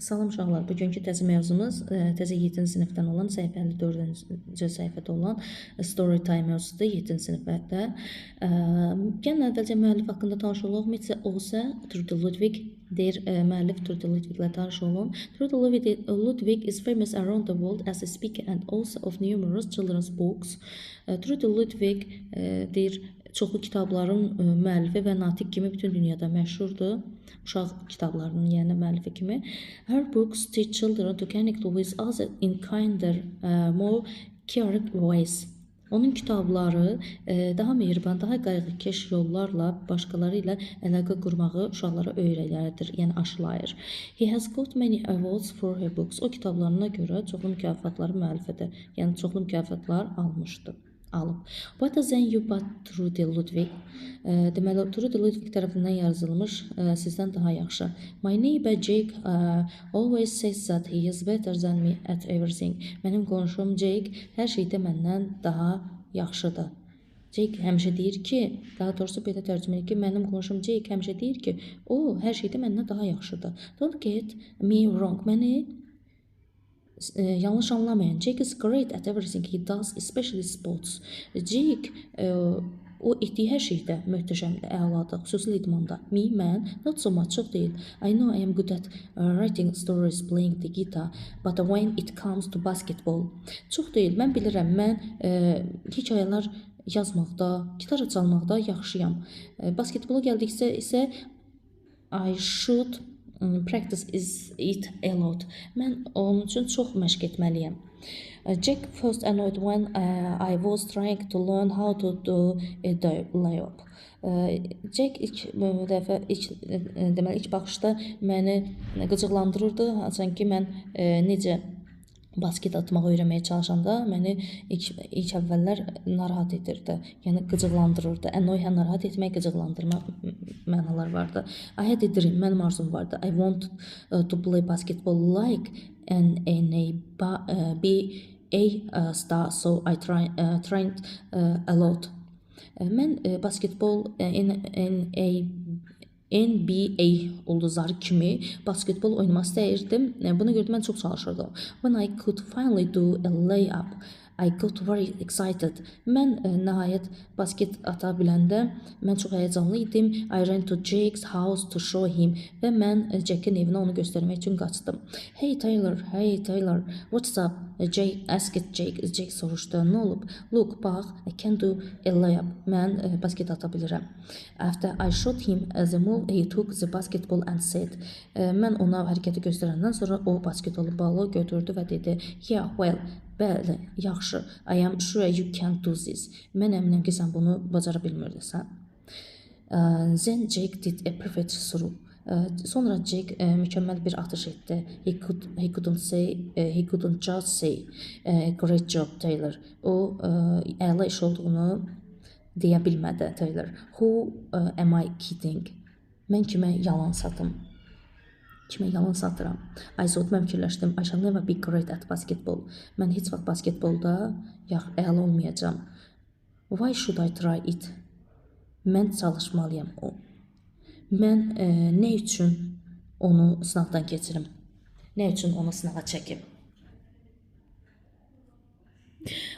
Salam uşaqlar, bugünkü təzə mövzumuz e, təzə 7-ci sinifdən olan səhifə 54-cü səhifədə olan story time mövzusudur 7-ci sinifdə. E, Gəlin əvvəlcə müəllif haqqında tanış olaq. Mitze Ose, Trude Ludwig deyir e, müəllif Trude Ludwig ilə tanış olun. Trude Ludwig, is famous around the world as a speaker and author of numerous children's books. Trude Ludwig deyir çoxlu kitabların e, müəllifi və natiq kimi bütün dünyada məşhurdur. Uşaq kitablarının, yəni müəllifi kimi. Her books teach children to connect with others in kinder, uh, more caring ways. Onun kitabları e, daha mehriban, daha qayğıkeş yollarla başqaları ilə əlaqə qurmağı uşaqlara öyrədir, yəni aşılayır. He has got many awards for her books. O kitablarına görə çoxlu mükafatları müəllifidir. Yəni çoxlu mükafatlar almışdı alıb. What is then you but Trudy Ludwig? E, deməli Trudy Ludwig tərəfindən yazılmış e, sizdən daha yaxşı. My neighbor Jake uh, always says that he is better than me at everything. Mənim qonşum Jake hər şeydə məndən daha yaxşıdır. Jake həmişə deyir ki, daha doğrusu belə tərcümə edir ki, mənim qonşum Jake həmişə deyir ki, o hər şeydə məndən daha yaxşıdır. Don't get me wrong. Məni e, yanlış anlamayın. Jake is great at everything he does, especially sports. Jake e, o etdiyi hər şeydə möhtəşəmdir, əladır, xüsusilə idmanda. Me, mən, not so much, çox deyil. I know I am good at uh, writing stories, playing the guitar, but when it comes to basketball, çox deyil. Mən bilirəm, mən e, hekayələr yazmaqda, gitara çalmaqda yaxşıyam. E, basketbola gəldiksə isə I should practice is it a lot. Mən onun üçün çox məşq etməliyəm. Uh, Jack first annoyed when uh, I was trying to learn how to do a layup. Uh, Jack ilk dəfə ilk ə, deməli ilk baxışda məni qıcıqlandırırdı, sanki mən ə, necə basket atmağı öyrənməyə çalışanda məni ilk ilk əvvəllər narahat edirdi. Yəni qıcıqlandırırdı. Annoy hə narahat etmək, qıcıqlandırma mənalar vardı. I had a dream, mənim arzum vardı. I want uh, to play basketball like an an a ba- uh, uh, star so I try uh, trained uh, a lot. Mən basketbol uh, in, in a NBA ulduzları kimi basketbol oynamaq istəyirdim. E, Buna görə də mən çox çalışırdım. When I could finally do a layup, I got very excited. Mən e, nəhayət basket ata biləndə mən çox həyəcanlı idim. I ran to Jake's house to show him və mən e, Jack'in evinə onu göstərmək üçün qaçdım. Hey Taylor, hey Taylor, what's up? E, Jake asked Jake. Jake soruşdu. Nə olub? Look, bax, I can do a layup. Mən e, basket ata bilirəm. After I shot him as a move, he took the basketball and said. E, Mən ona hərəkəti göstərəndən sonra o basketbolu balı götürdü və dedi: "Yeah, well, bəli, yaxşı. I am sure you can do this. Mən əminəm ki, sən bunu bacara bilmirsən." Uh, Then Jake did a perfect throw. Uh, Sonra Jake uh, mükəmməl bir atış etdi. He could he couldn't say uh, he couldn't just say uh, great job Taylor. O uh, əla iş olduğunu deyə bilmədi Taylor. Who uh, am I kidding? Mən kimə yalan satım? Kimə yalan satıram? Thought mən fikirləşdim. I shall never be great at basketball. Mən heç vaxt basketbolda yax əla olmayacağam. Why should I try it? Mən çalışmalıyam. O. Mən e, nə üçün onu sınaqdan keçirim? Nə üçün onu sınağa çəkim?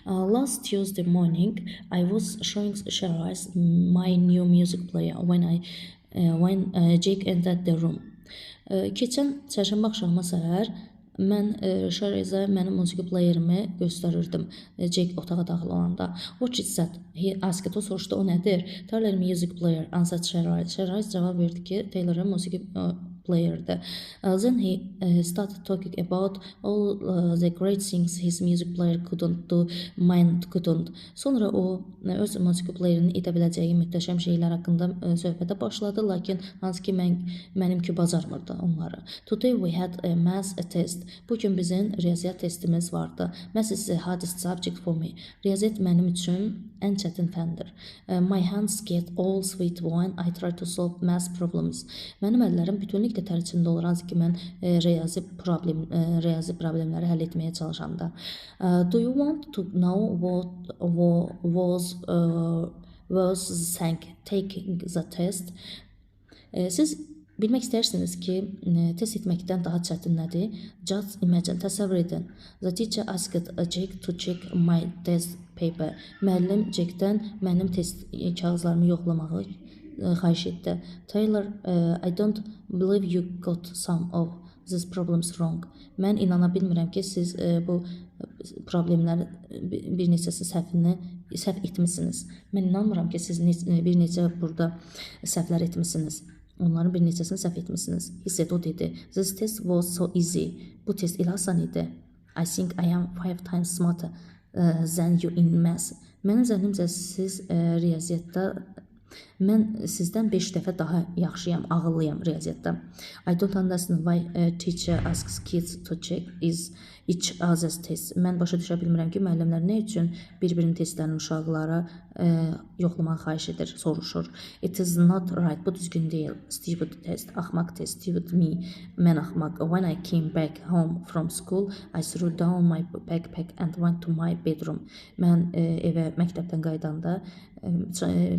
Uh, last Tuesday morning, I was showing Shiraz my new music player when I uh, when uh, Jake entered the room. Keçən çərşənbə axşamı səhər mən uh, Shiraz'a mənim musiqi playerimi göstərirdim. Uh, Jake otağa daxil olanda. What is that? O soruşdu, o nədir? Taylor music player. Answered Shiraz. Shiraz cavab verdi ki, Taylor'ın musiqi uh, player'dı. Uh, then he started talking about all uh, the great things his music player couldn't do, mine couldn't. Sonra o ə, öz musiqi playerinin edə biləcəyi möhtəşəm şeylər haqqında ə, söhbətə başladı, lakin hansı ki mən mənimki bacarmırdı onları. Today we had a math test. Bu gün bizim riyaziyyat testimiz vardı. Math is the hardest subject for me. Riyaziyyat mənim üçün ən çətin fəndir. Uh, my hands get all sweat when I try to solve math problems. Mənim əllərim bütünlüklə ter içində olur hansı ki mən e, riyazi problem e, riyazi problemləri həll etməyə çalışanda. Uh, do you want to know what wa- was uh, was sank taking the test? E, siz Bilmək istəyirsiniz ki, e, test etməkdən daha çətin nədir? Just imagine, təsəvvür edin. The teacher asked Jack to check my test paper. Müəllim Jackdən mənim test kağızlarımı yoxlamağı e, xahiş etdi. Taylor, e, I don't believe you got some of these problems wrong. Mən inana bilmirəm ki, siz e, bu problemləri bir bir neçəsi səhvini səhv etmisiniz. Mən inanmıram ki, siz bir neçə burada səhvlər etmisiniz. Onların bir neçəsini səhv etmisiniz. Hiss et o dedi. This test was so easy. Bu test elə asan idi. I think I am five times smarter uh, than you in math. Mənim zənnimcə siz uh, riyaziyyatda mən sizdən 5 dəfə daha yaxşıyam, ağıllıyam riyaziyyatda. I don't understand why a teacher asks kids to check is each other's test. Mən başa düşə bilmirəm ki, müəllimlər nə üçün bir-birinin testlərini uşaqlara ə, yoxlamağı xahiş edir, soruşur. It is not right. Bu düzgün deyil. Stupid test, axmaq test, stupid me. Mən axmaq. When I came back home from school, I threw down my backpack and went to my bedroom. Mən ə, evə məktəbdən qayıdanda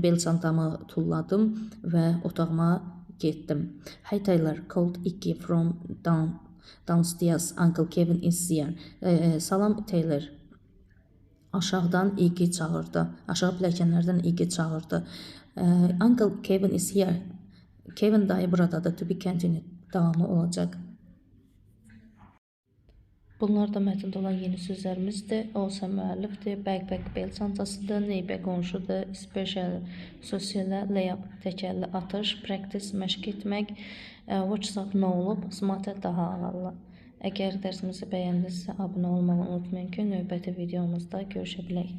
bel çantamı tulladım və otağıma getdim. Hi Taylor, called Iggy from down downstairs. Uncle Kevin is here. Ə, salam Taylor. Aşağıdan Iggy çağırdı. Aşağı pilləkənlərdən Iggy çağırdı. Ə, Uncle Kevin is here. Kevin dayı buradadır. To be continued. Davamı olacaq. Bunlar da mətndə olan yeni sözlərimizdir. Olsa müəllifdir, backpack bel çantasıdır, neybə qonşudur, special sosialə, layup təkərli atış, practice məşq etmək, watch up nə olub, smart daha ağıllı. Əgər dərsimizi bəyəndinizsə abunə olmağı unutmayın ki, növbəti videomuzda görüşə bilək.